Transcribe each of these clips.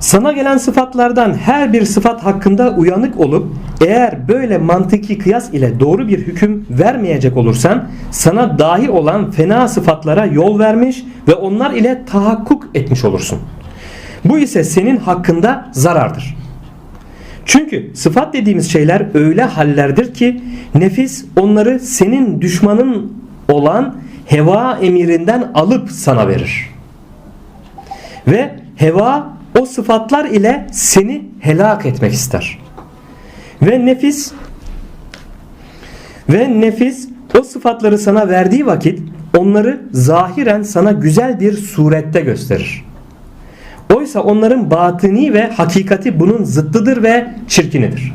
Sana gelen sıfatlardan her bir sıfat hakkında uyanık olup eğer böyle mantıki kıyas ile doğru bir hüküm vermeyecek olursan sana dahil olan fena sıfatlara yol vermiş ve onlar ile tahakkuk etmiş olursun. Bu ise senin hakkında zarardır. Çünkü sıfat dediğimiz şeyler öyle hallerdir ki nefis onları senin düşmanın olan heva emirinden alıp sana verir. Ve heva o sıfatlar ile seni helak etmek ister. Ve nefis ve nefis o sıfatları sana verdiği vakit onları zahiren sana güzel bir surette gösterir. Oysa onların batini ve hakikati bunun zıttıdır ve çirkinidir.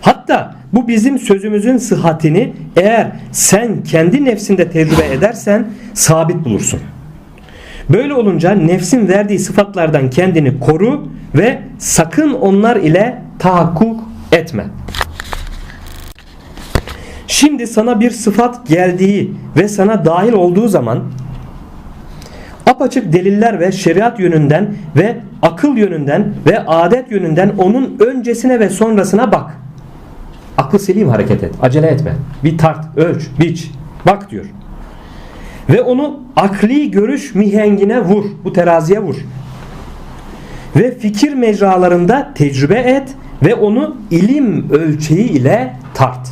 Hatta bu bizim sözümüzün sıhhatini eğer sen kendi nefsinde tecrübe edersen sabit bulursun. Böyle olunca nefsin verdiği sıfatlardan kendini koru ve sakın onlar ile tahakkuk etme. Şimdi sana bir sıfat geldiği ve sana dahil olduğu zaman apaçık deliller ve şeriat yönünden ve akıl yönünden ve adet yönünden onun öncesine ve sonrasına bak. Aklı selim hareket et. Acele etme. Bir tart, ölç, biç. Bak diyor. Ve onu akli görüş mihengine vur. Bu teraziye vur. Ve fikir mecralarında tecrübe et ve onu ilim ölçeği ile tart.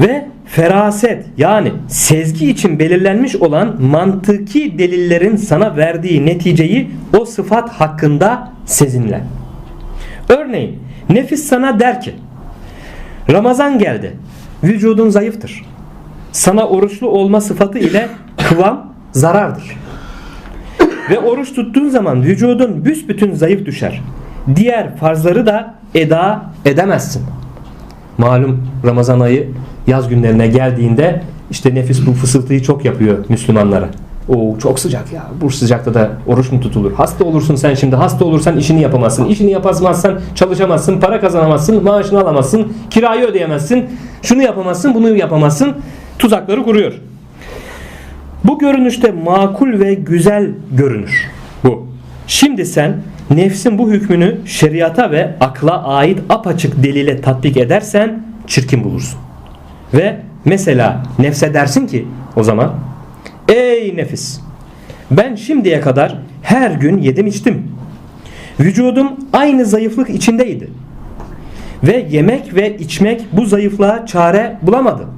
Ve feraset yani sezgi için belirlenmiş olan mantıki delillerin sana verdiği neticeyi o sıfat hakkında sezinle. Örneğin nefis sana der ki Ramazan geldi. Vücudun zayıftır. Sana oruçlu olma sıfatı ile kıvam zarardır. Ve oruç tuttuğun zaman vücudun büsbütün zayıf düşer. Diğer farzları da eda edemezsin. Malum Ramazan ayı yaz günlerine geldiğinde işte nefis bu fısıltıyı çok yapıyor Müslümanlara. O çok sıcak ya. Bu sıcakta da oruç mu tutulur? Hasta olursun sen şimdi. Hasta olursan işini yapamazsın. İşini yapamazsan çalışamazsın. Para kazanamazsın. Maaşını alamazsın. Kirayı ödeyemezsin. Şunu yapamazsın. Bunu yapamazsın. Tuzakları kuruyor. Bu görünüşte makul ve güzel görünür. Bu. Şimdi sen nefsin bu hükmünü şeriata ve akla ait apaçık delile tatbik edersen çirkin bulursun. Ve mesela nefse dersin ki o zaman Ey nefis ben şimdiye kadar her gün yedim içtim. Vücudum aynı zayıflık içindeydi. Ve yemek ve içmek bu zayıflığa çare bulamadı.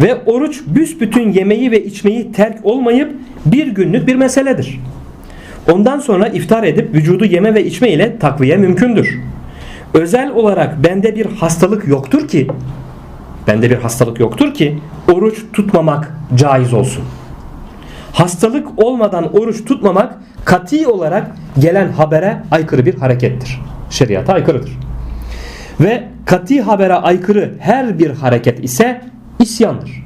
Ve oruç büsbütün yemeği ve içmeyi terk olmayıp bir günlük bir meseledir. Ondan sonra iftar edip vücudu yeme ve içme ile takviye mümkündür. Özel olarak bende bir hastalık yoktur ki bende bir hastalık yoktur ki oruç tutmamak caiz olsun. Hastalık olmadan oruç tutmamak kati olarak gelen habere aykırı bir harekettir. Şeriata aykırıdır. Ve kati habere aykırı her bir hareket ise isyandır.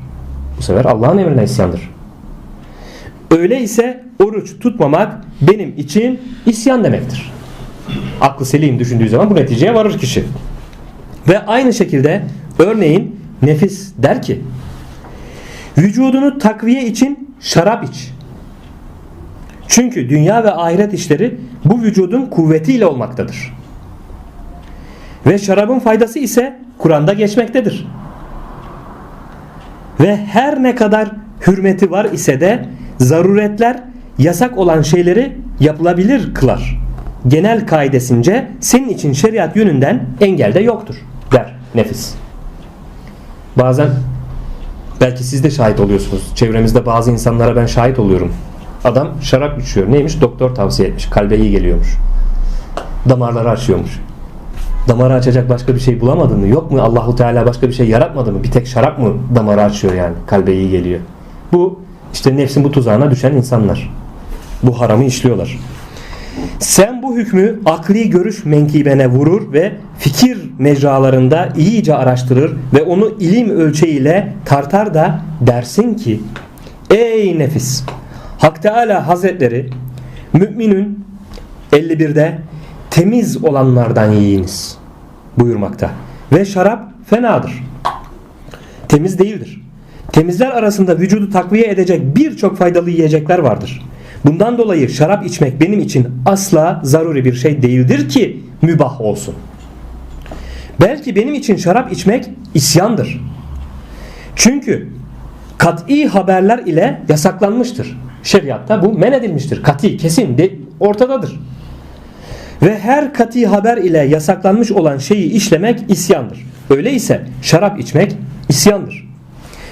Bu sefer Allah'ın emrine isyandır. Öyle ise oruç tutmamak benim için isyan demektir. Aklı selim düşündüğü zaman bu neticeye varır kişi. Ve aynı şekilde örneğin nefis der ki vücudunu takviye için şarap iç. Çünkü dünya ve ahiret işleri bu vücudun kuvvetiyle olmaktadır. Ve şarabın faydası ise Kur'an'da geçmektedir. Ve her ne kadar hürmeti var ise de zaruretler yasak olan şeyleri yapılabilir kılar. Genel kaidesince senin için şeriat yönünden engel de yoktur der nefis. Bazen belki siz de şahit oluyorsunuz. Çevremizde bazı insanlara ben şahit oluyorum. Adam şarap içiyor. Neymiş? Doktor tavsiye etmiş. Kalbe iyi geliyormuş. Damarları açıyormuş. Damarı açacak başka bir şey bulamadın mı? Yok mu Allahu Teala başka bir şey yaratmadı mı? Bir tek şarap mı damarı açıyor yani? Kalbe iyi geliyor. Bu işte nefsin bu tuzağına düşen insanlar. Bu haramı işliyorlar. Sen bu hükmü akli görüş menkibene vurur ve fikir mecralarında iyice araştırır ve onu ilim ölçeğiyle tartar da dersin ki Ey nefis! Hak Teala Hazretleri Müminün 51'de temiz olanlardan yiyiniz buyurmakta. Ve şarap fenadır. Temiz değildir. Temizler arasında vücudu takviye edecek birçok faydalı yiyecekler vardır. Bundan dolayı şarap içmek benim için asla zaruri bir şey değildir ki mübah olsun. Belki benim için şarap içmek isyandır. Çünkü kat'i haberler ile yasaklanmıştır. Şeriatta bu men edilmiştir. Kat'i, kesin, de, ortadadır. Ve her kat'i haber ile yasaklanmış olan şeyi işlemek isyandır. Öyleyse şarap içmek isyandır.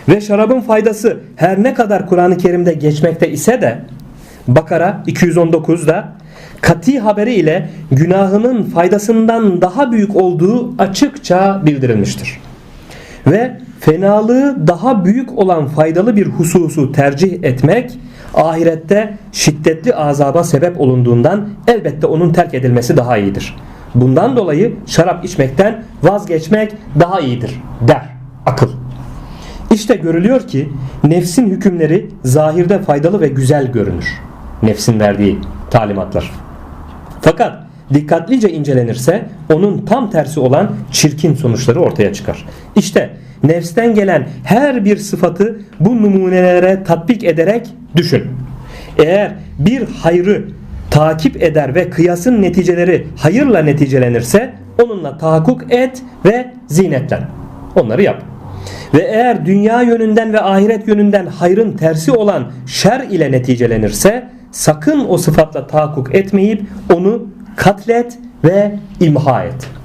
Ve şarabın faydası her ne kadar Kur'an-ı Kerim'de geçmekte ise de Bakara 219'da kat'i haberi ile günahının faydasından daha büyük olduğu açıkça bildirilmiştir. Ve fenalığı daha büyük olan faydalı bir hususu tercih etmek ahirette şiddetli azaba sebep olunduğundan elbette onun terk edilmesi daha iyidir. Bundan dolayı şarap içmekten vazgeçmek daha iyidir der akıl. İşte görülüyor ki nefsin hükümleri zahirde faydalı ve güzel görünür. Nefsin verdiği talimatlar. Fakat dikkatlice incelenirse onun tam tersi olan çirkin sonuçları ortaya çıkar. İşte nefsten gelen her bir sıfatı bu numunelere tatbik ederek düşün. Eğer bir hayrı takip eder ve kıyasın neticeleri hayırla neticelenirse onunla tahakkuk et ve zinetlen. Onları yap. Ve eğer dünya yönünden ve ahiret yönünden hayrın tersi olan şer ile neticelenirse sakın o sıfatla tahakkuk etmeyip onu katlet ve imha et.